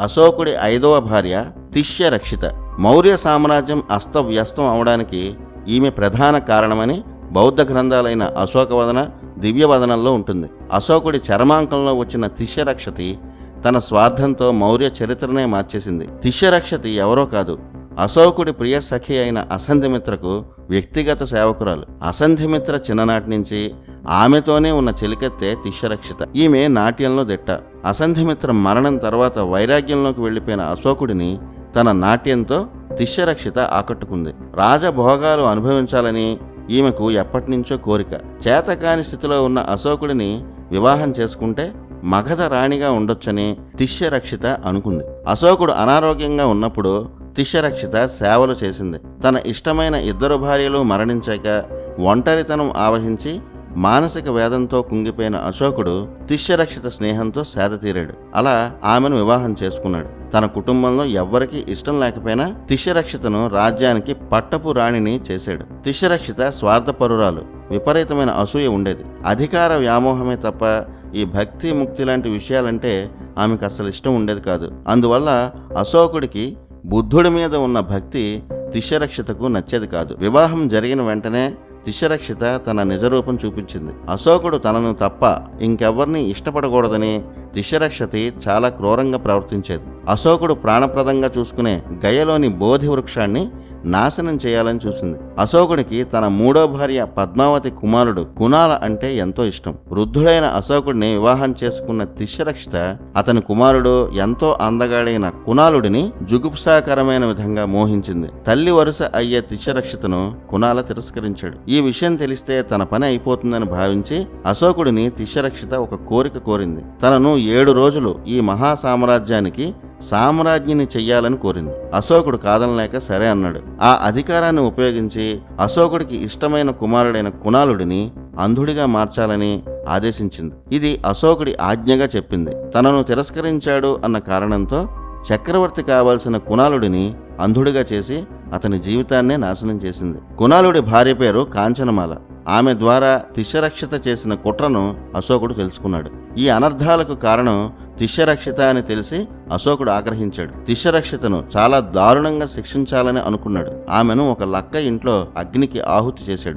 అశోకుడి ఐదవ భార్య తిష్య రక్షిత మౌర్య సామ్రాజ్యం అస్తవ్యస్తం అవడానికి ఈమె ప్రధాన కారణమని బౌద్ధ గ్రంథాలైన అశోకవదన దివ్యవదనంలో ఉంటుంది. అశోకుడి చరమాంకంలో వచ్చిన తిష్యరక్షతి తన స్వార్థంతో మౌర్య చరిత్రనే మార్చేసింది. తిష్యరక్షతి ఎవరో కాదు అశోకుడి ప్రియ సఖి అయిన అసంధిమిత్రకు వ్యక్తిగత సేవకురాలు. అసంధిమిత్ర చిన్ననాటి నుంచి ఆమెతోనే ఉన్న చెలికెత్తే తిష్యరక్షిత. ఈమె నాట్యంలో దిట్ట. అసంధిమిత్ర మరణం తర్వాత వైరాగ్యంలోకి వెళ్ళిపోయిన అశోకుడిని తన నాట్యంతో తిష్యరక్షిత ఆకట్టుకుంది. రాజభోగాలు అనుభవించాలని ఈమెకు ఎప్పటినుంచో కోరిక. చేతకాని స్థితిలో ఉన్న అశోకుడిని వివాహం చేసుకుంటే మగధ రాణిగా ఉండొచ్చని తిష్యరక్షిత అనుకుంది. అశోకుడు అనారోగ్యంగా ఉన్నప్పుడు తిష్యరక్షిత సేవలు చేసింది. తన ఇష్టమైన ఇద్దరు భార్యలు మరణించాక ఒంటరితనం ఆవహించి మానసిక వేదంతో కుంగిపోయిన అశోకుడు తిష్యరక్షిత స్నేహంతో సేద తీరాడు. అలా ఆమెను వివాహం చేసుకున్నాడు. తన కుటుంబంలో ఎవ్వరికీ ఇష్టం లేకపోయినా తిష్యరక్షితను రాజ్యానికి పట్టపు రాణిని చేశాడు. తిష్యరక్షిత స్వార్థపరురాలు. విపరీతమైన అసూయ ఉండేది. అధికార వ్యామోహమే తప్ప ఈ భక్తి ముక్తి లాంటి విషయాలంటే ఆమెకు అసలు ఇష్టం ఉండేది కాదు. అందువల్ల అశోకుడికి బుద్ధుడి మీద ఉన్న భక్తి తిష్యరక్షితకు నచ్చేది కాదు. వివాహం జరిగిన వెంటనే దిశరక్షిత తన నిజరూపం చూపించింది. అశోకుడు తనను తప్ప ఇంకెవ్వరిని ఇష్టపడకూడదని దిశరక్షతి చాలా క్రూరంగా ప్రవర్తించేది. అశోకుడు ప్రాణప్రదంగా చూసుకునే గయలోని బోధి వృక్షాన్ని నాశనం చేయాలని చూసింది. అశోకుడికి తన మూడో భార్య పద్మావతి కుమారుడు కుణాల అంటే ఎంతో ఇష్టం. వృద్ధుడైన అశోకుడిని వివాహం చేసుకున్న తిష్యరక్షిత అతని కుమారుడు ఎంతో అందగాడైన కుణాలుడిని జుగుప్సాకరమైన విధంగా మోహించింది. తల్లి వరుస అయ్యే తిష్యరక్షితను కుణాల తిరస్కరించాడు. ఈ విషయం తెలిస్తే తన పని అయిపోతుందని భావించి అశోకుడిని తిష్యరక్షిత ఒక కోరిక కోరింది. తనను ఏడు రోజులు ఈ మహా సామ్రాజ్యానికి సామ్రాజ్ఞిని చెయ్యాలని కోరింది. అశోకుడు కాదనలేక సరే అన్నాడు. ఆ అధికారాన్ని ఉపయోగించి అశోకుడికి ఇష్టమైన కుమారుడైన కుణాలుడిని అంధుడిగా మార్చాలని ఆదేశించింది. ఇది అశోకుడి ఆజ్ఞగా చెప్పింది. తనను తిరస్కరించాడు అన్న కారణంతో చక్రవర్తి కావాల్సిన కుణాలుడిని అంధుడిగా చేసి అతని జీవితాన్నే నాశనం చేసింది. కుణాలుడి భార్య పేరు కాంచనమాల. ఆమె ద్వారా తిష్యరక్షిత చేసిన కుట్రను అశోకుడు తెలుసుకున్నాడు. ఈ అనర్థాలకు కారణం తిష్యరక్షిత అని తెలిసి అశోకుడు ఆగ్రహించాడు. తిష్యరక్షితను చాలా దారుణంగా శిక్షించాలని అనుకున్నాడు. ఆమెను ఒక లక్క ఇంట్లో అగ్నికి ఆహుతి చేశాడు.